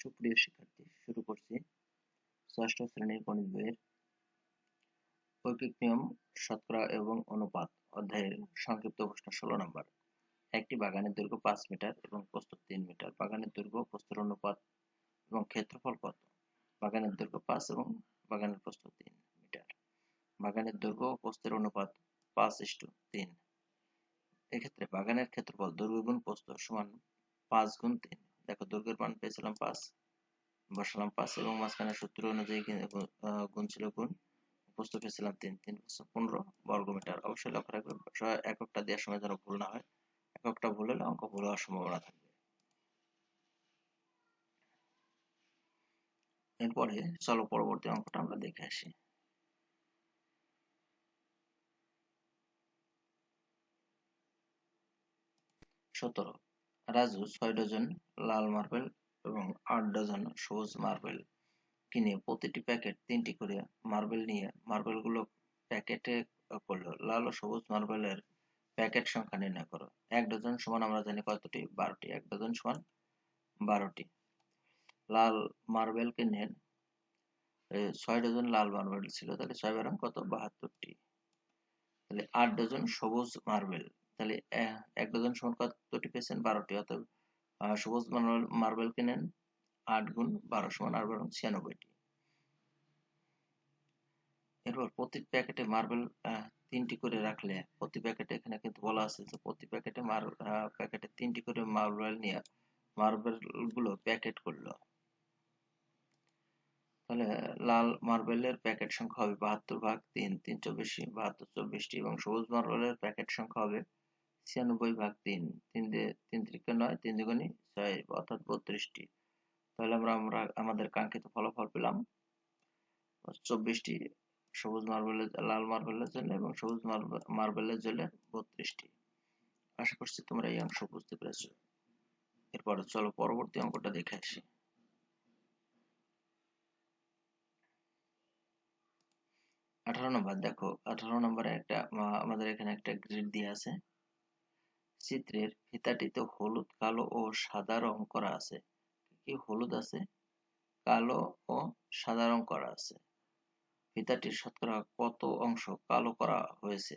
সুপ্রিয় শিক্ষার্থী, শুরু করছি ষষ্ঠ শ্রেণির গণিত বইয়ের নিয়ম শতকরা এবং অনুপাত অধ্যায়ের সংক্ষিপ্ত প্রশ্ন ষোলো নম্বর। একটি বাগানের দৈর্ঘ্য পাঁচ মিটার এবং প্রস্থ তিন মিটার। বাগানের দৈর্ঘ্য, প্রস্থের অনুপাত এবং ক্ষেত্রফল কত? বাগানের দৈর্ঘ্য পাঁচ এবং বাগানের প্রস্থ তিন মিটার। বাগানের দৈর্ঘ্য ও প্রস্থের অনুপাত পাঁচ ইস্টু তিন। এক্ষেত্রে বাগানের ক্ষেত্রফল দৈর্ঘ্য গুণ প্রস্থ সমান পাঁচ গুণ তিন। দেখো দৈর্ঘ্যের মান পেয়েছিলাম পাঁচ, বসালাম পাঁচ এবং মাঝখানে সূত্র অনুযায়ী গুণ ছিল গুণ প্রস্থ পেয়েছিলাম তিন তিন পনেরো বর্গমিটার অবশ্যই লক্ষ্য রাখবেন এককটা দেওয়ার সময় যেন ভুল না হয়। এককটা ভুল হলে অঙ্ক ভুল হওয়ার সম্ভাবনা থাকবে। এরপরে চলো পরবর্তী অঙ্কটা আমরা দেখে আসি। সতেরো রাজু ছয় ডজন, লাল মার্বেল এবং আট ডজন সবুজ মার্বেল কিনে প্রতিটি প্যাকেট তিনটি করে মার্বেল নিয়ে মার্বেলগুলো প্যাকেটে করল। লাল ও সবুজ মার্বেলের প্যাকেট সংখ্যা নির্ণয় করো। এক ডজন সমান আমরা জানি কতটি? বারোটি। এক ডজন সমান বারোটি। লাল মার্বেল কিনে ছয় ডজন লাল মার্বেল ছিল। তাহলে ছয় বারং কত? বাহাত্তরটি। তাহলে আট ডজন সবুজ মার্বেল। তাহলে এক ডজন সমান কতটি পেয়েছেন বারোটি। অতএব সবুজ মার্বেল কিনেন, আট গুণ বারো সমান আট বারো ছিয়ানব্বইটি। এরপর প্রতি প্যাকেটে মার্বেল তিনটি করে রাখলে, প্রতি প্যাকেটে এখানে কিন্তু বলা আছে যে প্রতি প্যাকেটে মার প্যাকেটে তিনটি করে মার্বেল নিয়ে মার্বেলগুলো প্যাকেট করল। তাহলে, লাল মার্বেলের প্যাকেট সংখ্যা হবে বাহাত্তর ভাগ তিন তিন চব্বিশ বাহাত্তর চব্বিশটি এবং সবুজ মার্বেলের প্যাকেট সংখ্যা হবে ছিয়ানব্বই ভাগ তিন তিন তিন ত্রিকে নয়, তিন দুগুণি ছয়, অর্থাৎ বত্রিশটি। তাহলে আমরা আমরা আমাদের কাঙ্ক্ষিত ফলাফল পেলাম চব্বিশটি সবুজ মার্বেলের, লাল মার্বেলের জন্য এবং সবুজ মার্বেলের জন্য বত্রিশটি। আশা করছি তোমরা এই অংশ বুঝতে পেরেছ। এরপরে চলো পরবর্তী অঙ্কটা দেখে আসি। আঠারো নম্বর, দেখো, আঠারো নম্বরে একটা আমাদের এখানে একটা গ্রিড দিয়ে আছে। চিত্রের ফিতাটিতে হলুদ, কালো ও সাদা রং করা আছে। কি হলুদ আছে? কালো ও সাদা রং করা আছে। ফিতাটির শতকরা কত অংশ কালো করা হয়েছে?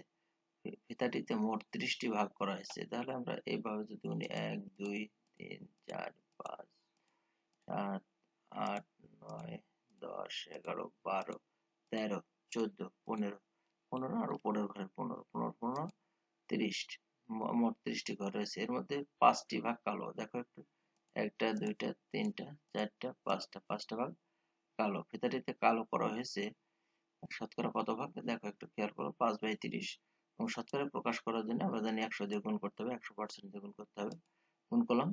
ফিতাটিতে মোট ত্রিশটি ভাগ করা হয়েছে। তাহলে আমরা এইভাবে যদি উনি এক, দুই, তিন, চার, পাঁচ, সাত, আট, নয়, দশ, এগারো, বারো, তেরো, চোদ্দ, পনেরো পনেরো আর উপরের ঘরে পনেরো পনেরো পনেরো তিরিশ মোট ত্রিশটি ঘর রয়েছে এর মধ্যে পাঁচটি ভাগ কালো। দেখো একটু। একটা, দুইটা, তিনটা, চারটা, পাঁচটা পাঁচটা ভাগ কালো। ফিতাটিতে কালো করা হয়েছে। শতকরা কত ভাগ? দেখো একটু খেয়াল করো। পাঁচ বাই তিরিশ। এবং শতকরা প্রকাশ করার জন্য আমরা জানি একশো দিয়ে গুণ করতে হবে। একশো পার্সেন্ট দিয়ে গুণ করতে হবে। গুণ করলাম।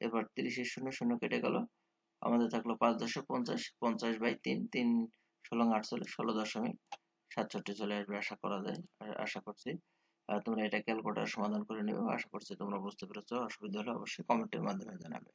এবার তিরিশের শূন্য শূন্য কেটে গেল। আমাদের থাকল পাঁচ দশো পঞ্চাশ। পঞ্চাশ বাই তিন। তিন ষোলো আটচল্লিশ। ষোলো দশমিক সাতষট্টি চলে আসবে। আশা করা যায়। আশা করছি। তোমরা এটা ক্যালকুলেটার সমাধান করে নিবে। আশা করছি তোমরা বুঝতে পেরেছ। অসুবিধা হলে অবশ্যই কমেন্টের মাধ্যমে জানাবে।